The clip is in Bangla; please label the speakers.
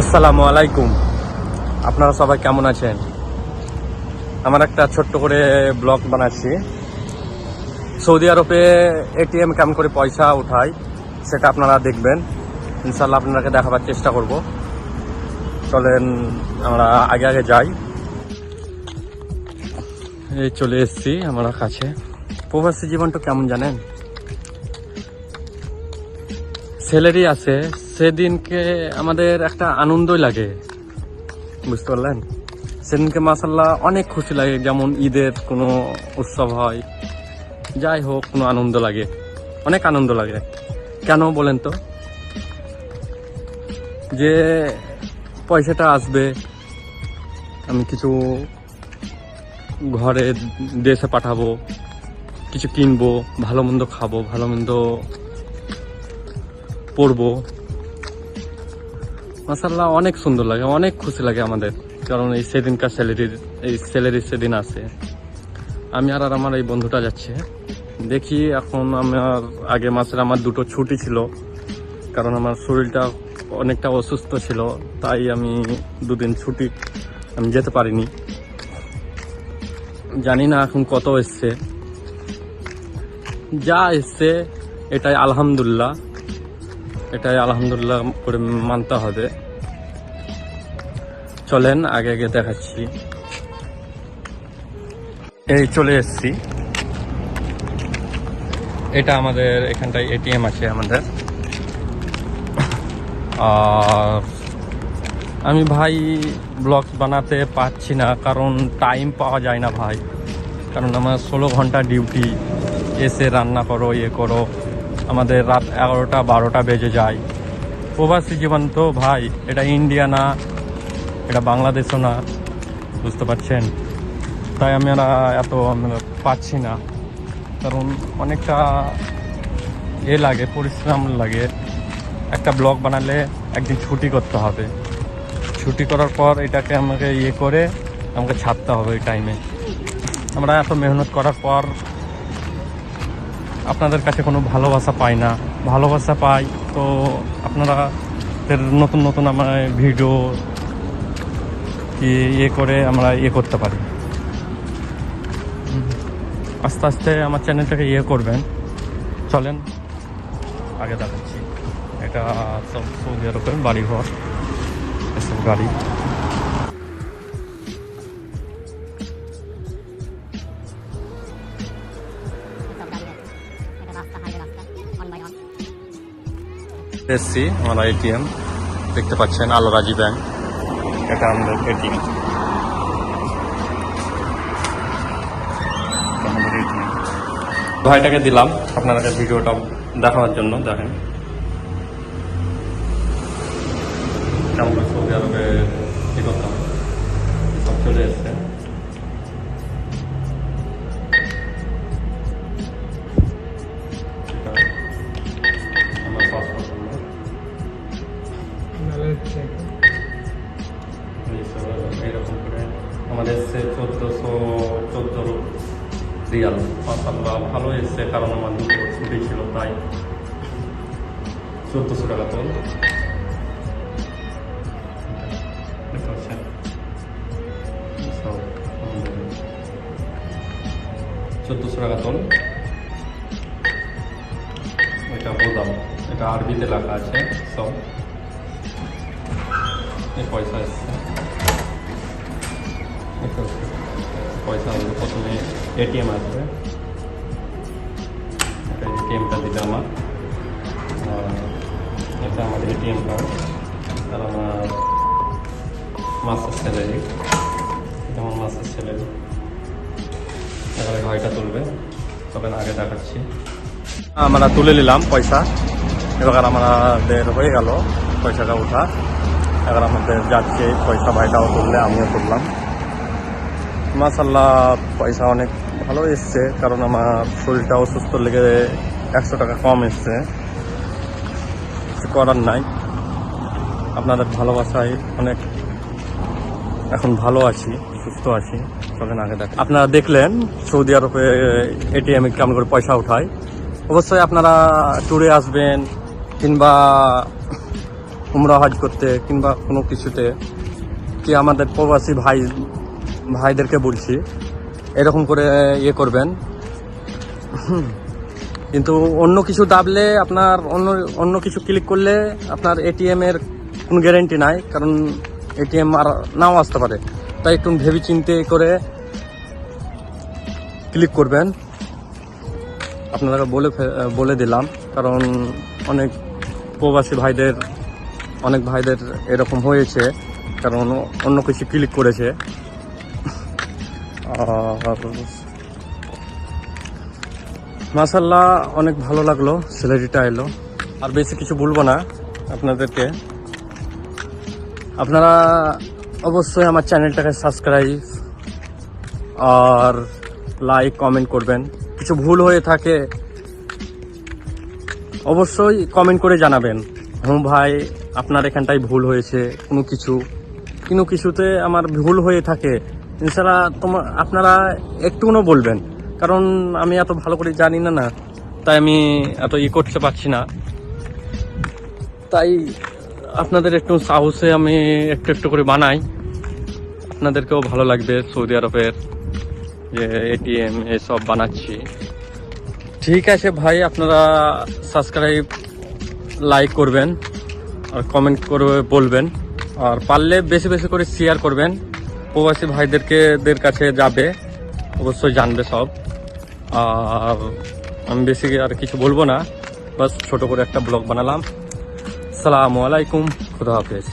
Speaker 1: আসসালামু আলাইকুম। আপনারা সবাই কেমন আছেন? আমার একটা ছোট্ট করে ব্লগ বানাচ্ছি। সৌদি আরবে এটিএম কেমন করে পয়সা উঠায়, সেটা আপনারা দেখবেন। ইনশাল্লাহ আপনাকে দেখাবার চেষ্টা করব। চলেন, আমরা আগে আগে যাই। এই চলে এসেছি আমরা কাছে। প্রবাসী জীবনটা কেমন জানেন? স্যালারি আছে সেদিনকে আমাদের একটা আনন্দই লাগে। বুঝতে পারলেন? সেদিনকে মাসাল্লাহ অনেক খুশি লাগে, যেমন ঈদের কোনো উৎসব হয়। যাই হোক, কোনো আনন্দ লাগে। অনেক আনন্দ লাগে। কেন বলেন তো? যে পয়সাটা আসবে, আমি কিছু ঘরে দেশে পাঠাবো, কিছু কিনবো, ভালো মন্দ খাব, ভালো মন্দ পড়ব মাসাল্লাহ অনেক সুন্দর লাগে, অনেক খুশি লাগে আমাদের। কারণ এই সেদিনকার স্যালারির এই স্যালারি সেদিন আছে। আমি আর আর আমার এই বন্ধুটা যাচ্ছে। দেখি এখন আমার, আগে মাসের আমার দুটো ছুটি ছিল। কারণ আমার শরীরটা অনেকটা অসুস্থ ছিল, তাই আমি দুদিন ছুটি আমি যেতে পারিনি। জানি না এখন কত এসছে। যা এসছে, এটাই আলহামদুলিল্লাহ। এটাই আলহামদুলিল্লাহ করে মানতে হবে। চলেন, আগে আগে দেখাচ্ছি। এই চলে এসেছি। এটা আমাদের এখানটায় এটিএম আছে আমাদের। আর আমি ভাই ব্লগ বানাতে পারছি না, কারণ টাইম পাওয়া যায় না ভাই। কারণ আমার ষোলো ঘণ্টা ডিউটি, এসে রান্না করো ইয়ে করো। আমাদের রাত এগারোটা বারোটা বেজে যায়। প্রবাসী জীবন তো ভাই, এটা ইন্ডিয়া না, এটা বাংলাদেশও না, বুঝতে পারছেন? তাই আমি আর এত আমরা পাচ্ছি না। কারণ অনেকটা এ লাগে, পরিশ্রম লাগে। একটা ব্লগ বানালে একদিন ছুটি করতে হবে। ছুটি করার পর এটাকে আমাকে ইয়ে করে আমাকে ছাড়তে হবে ওই টাইমে আমরা এত মেহনত করার পর আপনাদের কাছে কোনো ভালোবাসা পাই না। ভালোবাসা পাই তো আপনারা নতুন নতুন আমার ভিডিও ইয়ে করে আমরা ইয়ে করতে পারি। আস্তে আস্তে আমার চ্যানেলটাকে ইয়ে করবেন। চলেন, আগে দেখাচ্ছি। এটা সব সৌদি আরবের বাড়িঘর। এসব গাড়ি। এসছি আমরা এটিএম দেখতে পাচ্ছেন আল রাজি ব্যাংক। এটা আমাদের এটিএম। ভাইটাকে দিলাম, আপনাদের ভিডিওটা দেখানোর জন্য, দেখেন। সৌদি আরবে কি করতাম সব চলে এসছে। রিয়াল মাসাল্লাহ ভালো এসছে, কারণ আমার দুটো ছুটি ছিল, তাই। চোদ্দোশো টাকা তোল। চোদ্দোশো টাকা তোল। এটা বোদাম, এটা আরবিতে লেখা আছে, সব। পয়সা এসছে। পয়সা আসবে প্রথমে এটিএম আসবে এটা এটিএমটা দিলে আমার। এটা আমার এটিএম কার্ড আর আমার মাসের স্যালারি এটা আমার মাসের স্যালারি এবারে ঘয়টা তুলবে। তবে আগে দেখাচ্ছি। আমরা তুলে নিলাম পয়সা। এবার আমাদের হয়ে গেল। পয়সাটা ওঠা। এবার আমাদের যাচ্ছে। পয়সা ভাইটাও তুললে, আমিও তুললাম। মাসাল্লাহ পয়সা অনেক ভালো এসছে, কারণ আমার শরীরটা অসুস্থ লেগে একশো টাকা কম এসছে। কিছু করার নাই। আপনাদের ভালোবাসায় অনেক এখন ভালো আছি, সুস্থ আছি। চলেন আগে দেখ। আপনারা দেখলেন, সৌদি আরবে এটিএমে কেমন করে পয়সা উঠায়। অবশ্যই আপনারা ট্যুরে আসবেন, কিংবা উমরা হজ করতে, কিংবা কোনো কিছুতে। কি আমাদের প্রবাসী ভাই ভাইদেরকে বলছি, এরকম করে ইয়ে করবেন। কিন্তু অন্য কিছু দাবলে আপনার অন্য অন্য কিছু ক্লিক করলে আপনার এটিএম এর কোনো গ্যারেন্টি নাই, কারণ এটিএম আর নাও আসতে পারে। তাই একটু ভেবে চিন্তে করে ক্লিক করবেন। আপনারা বলে বলে দিলাম, কারণ অনেক প্রবাসী ভাইদের, অনেক ভাইদের এরকম হয়েছে, কারণ অন্য কিছু ক্লিক করেছে। মাসাল্লাহ অনেক ভালো লাগল স্যালারিটা এলো। আর বেশি কিছু বলব না আপনাদেরকে। আপনারা অবশ্যই আমার চ্যানেলটাকে সাবস্ক্রাইব আর লাইক কমেন্ট করবেন। কিছু ভুল হয়ে থাকে, অবশ্যই কমেন্ট করে জানাবেন। হুম ভাই, আপনার এখানটায় ভুল হয়েছে, কোনো কিছু। কোনো কিছুতে আমার ভুল হয়ে থাকে। ইনশাল্লাহ তোমার আপনারা একটুকুনও বলবেন। কারণ আমি এত ভালো করে জানি না না। তাই আমি এত ই করতে পারছি না। তাই আপনাদের একটু সাহসে আমি একটু একটু করে বানাই। আপনাদেরকেও ভালো লাগবে সৌদি আরবের যে এটিএম এসব বানাচ্ছি। ঠিক আছে ভাই, আপনারা সাবস্ক্রাইব, লাইক করবেন আর কমেন্ট করে বলবেন। আর পারলে বেশি বেশি করে শেয়ার করবেন। প্রবাসী ভাইদেরকে দের কাছে যাবে, অবশ্যই জানবে সব। আর আমি বেশি আর কিছু বলব না, বাস ছোট করে একটা ব্লগ বানালাম। সালামু আলাইকুম, খুদা হাফেজ।